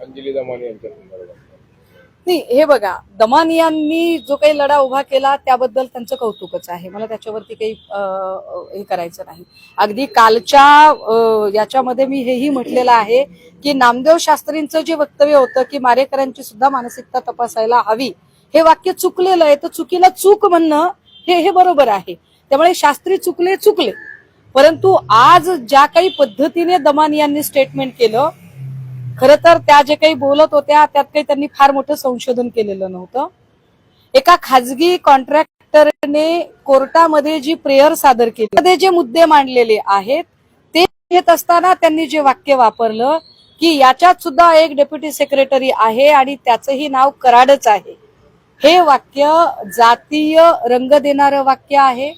अंजली दमानी यांच्या संदर्भात. नाही हे बघा दमानियांनी जो काही लढा उभा केला त्याबद्दल त्यांचं कौतुकच आहे. मला त्याच्यावरती काही हे करायचं नाही. अगदी कालच्या याच्यामध्ये मी हेही म्हटलेलं आहे की नामदेव शास्त्रींचं जे वक्तव्य होतं की मारेकऱ्यांची सुद्धा मानसिकता तपासायला हवी हे वाक्य चुकलेलं आहे. तर चुकीला चूक म्हणणं हे हे बरोबर आहे. त्यामुळे शास्त्री चुकले चुकले. परंतु आज ज्या काही पद्धतीने दमानियांनी स्टेटमेंट केलं खर तर त्या जे काही बोलत होत्या त्यात काही त्यांनी फार मोठं संशोधन केलेलं नव्हतं. एका खाजगी कॉन्ट्रॅक्टरने कोर्टामध्ये जी प्रेयर सादर केली मध्ये जे मुद्दे मांडलेले आहेत ते घेत असताना त्यांनी जे वाक्य वापरलं की याच्यात सुद्धा एक डेप्युटी सेक्रेटरी आहे आणि त्याचंही नाव कराडच आहे. हे वाक्य जातीय रंग देणारं वाक्य आहे.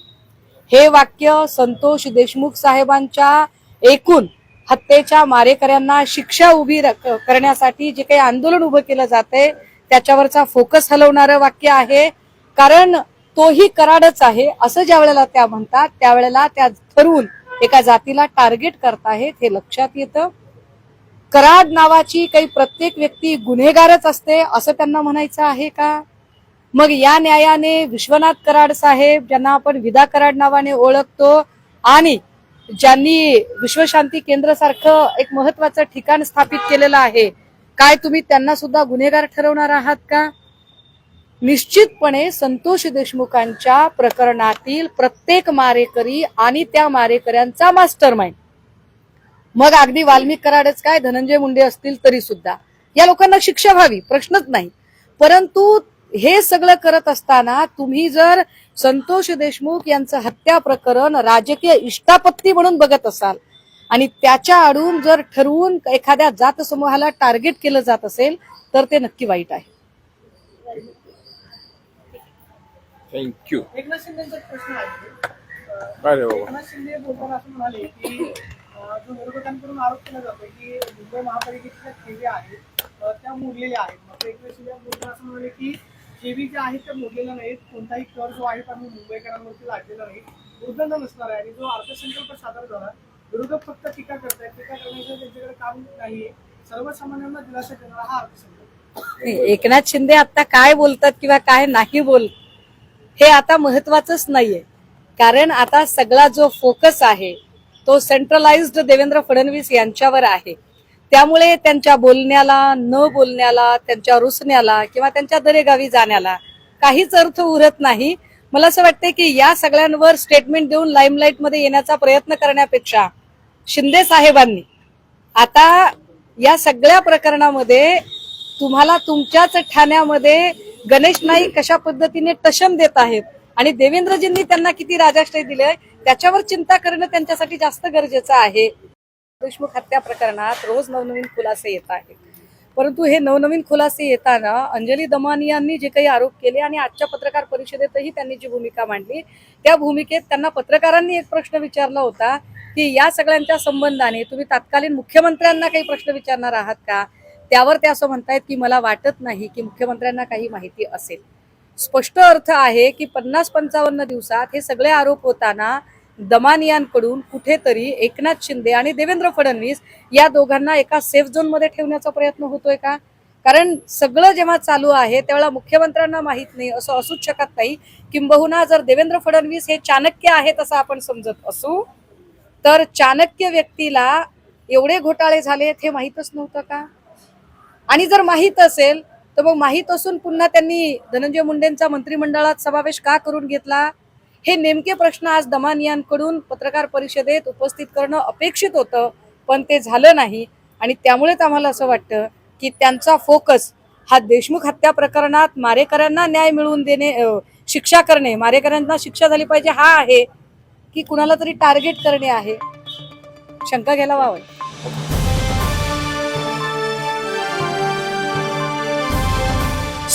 हे वाक्य संतोष देशमुख साहेबांच्या एकूण हत्येच्या मारेकऱ्यांना शिक्षा उभी र- करण्यासाठी जे काही आंदोलन उभं केलं जाते त्याच्यावरचा फोकस हलवणारं वाक्य आहे. कारण तोही कराडच आहे असं ज्या वेळेला त्या म्हणतात त्यावेळेला त्या ठरवून एका जातीला टार्गेट करताहेत हे लक्षात येतं. कराड नावाची काही प्रत्येक व्यक्ती गुन्हेगारच असते असं त्यांना म्हणायचं आहे का? मग या न्यायाने विश्वनाथ कराड साहेब ज्यांना आपण विदा कराड नावाने ओळखतो आणि ज्यांनी विश्वशांती केंद्र सारखं एक महत्वाचं ठिकाण स्थापित केलेलं आहे काय तुम्ही त्यांना सुद्धा गुन्हेगार ठरवणार आहात का? निश्चितपणे संतोष देशमुखांच्या प्रकरणातील प्रत्येक मारेकरी आणि त्या मारेकऱ्यांचा मास्टर माइंड मग अगदी वाल्मिक कराडच काय? धनंजय मुंडे असतील तरी सुद्धा. या लोकांना शिक्षा व्हावी प्रश्नच नाही. परंतु हे सगळं करत असताना तुम्ही जर संतोष देशमुख यांचं हत्या प्रकरण राजकीय इष्टापत्ती म्हणून बघत असाल आणि त्याच्या आडून जर ठरवून एखाद्या जात समूहाला टार्गेट केलं जात असेल तर ते नक्की वाईट आहे. थँक्यू एकनाथ शिंदेचा प्रश्न आहे. काय रे बाबा? एकनाथ शिंदे बोलताना असं म्हणाले की अं, जो विरोधकांकडून आरोप केला जातो की मुंबई महापालिकेच्या ठेवी आहेत अं, त्या मोडलेल्या आहेत. मग एकनाथ शिंदे बोलताना असं म्हणाले की ठेवी ज्या आहेत त्या मोडलेल्या नाहीत कोणताही कर जो आहे तो आम्ही मुंबईकरांवरती लाटलेला नाही. उर्दंड नसणार आहे आणि जो अर्थसंकल्प सादर झाला विरोधक फक्त टीका करतायत. टीका करण्याचं त्यांच्याकडे काम नाहीये. सर्वसामान्यांना दिलासा देणारा हा अर्थसंकल्प. एकनाथ शिंदे आता काय बोलतात किंवा काय नाही बोल हे आता महत्वाचंच नाहीये. कारण आता सगळा जो फोकस आहे तो सेंट्रलाइज्ड देवेंद्र फडणवीस यांच्यावर आहे. त्यामुळे त्यांच्या बोलण्याला न बोलण्याला त्यांच्या रुसण्याला किंवा त्यांच्या दरेगावी जाण्याला काहीच अर्थ उरत नाही. मला असं वाटतं की या सगळ्यांवर स्टेटमेंट देऊन लाईमलाईटमध्ये येण्याचा प्रयत्न करण्यापेक्षा शिंदे साहेबांनी आता या सगळ्या प्रकरणामध्ये तुम्हाला तुमच्याच ठाण्यामध्ये गणेश नाईक कशा पद्धतीने टशन देत आहेत आणि देवेंद्रजींनी त्यांना किती राजाश्रय दिले त्याच्यावर चिंता करणं त्यांच्यासाठी जास्त गरजेचं आहे. देशमुख हत्या प्रकरणात रोज नवनवीन खुलासे येत आहेत. परंतु हे नवनवीन खुलासे येताना अंजली दमानी यांनी जे काही आरोप केले आणि आजच्या पत्रकार परिषदेतही त्यांनी जी भूमिका मांडली त्या भूमिकेत त्यांना पत्रकारांनी एक प्रश्न विचारला होता की या सगळ्यांच्या संबंधाने तुम्ही तत्कालीन मुख्यमंत्र्यांना काही प्रश्न विचारणार आहात का? त्यावर ते असं म्हणतायत की मला वाटत नाही की मुख्यमंत्र्यांना काही माहिती असेल. स्पष्ट अर्थ आहे की पन्नास पंचावन्न दिवसात हे सगळे आरोप होताना दमानियांकडून कुठेतरी एकनाथ शिंदे आणि देवेंद्र फडणवीस या दोघांना एका सेफ झोनमध्ये ठेवण्याचा प्रयत्न होतोय का? कारण सगळं जेव्हा चालू आहे त्यावेळेला मुख्यमंत्र्यांना माहीत नाही असं असूच शकत नाही. किंबहुना जर देवेंद्र फडणवीस हे चाणक्य आहेत असं आपण समजत असू तर चाणक्य व्यक्तीला एवढे घोटाळे झालेत हे माहीतच नव्हतं का? आणि जर माहीत असेल तर मग माहीत असून पुन्हा त्यांनी धनंजय मुंडेंचा मंत्रिमंडळात समावेश का करून घेतला? हे नेमके प्रश्न आज दमानियांकडून पत्रकार परिषदेत उपस्थित करणं अपेक्षित होतं पण ते झालं नाही. आणि त्यामुळेच आम्हाला असं वाटतं की त्यांचा फोकस हा देशमुख हत्या प्रकरणात मारेकऱ्यांना न्याय मिळवून देणे शिक्षा करणे मारेकऱ्यांना शिक्षा झाली पाहिजे हा आहे की कुणाला तरी टार्गेट करणे आहे. शंका घ्यायला वावं.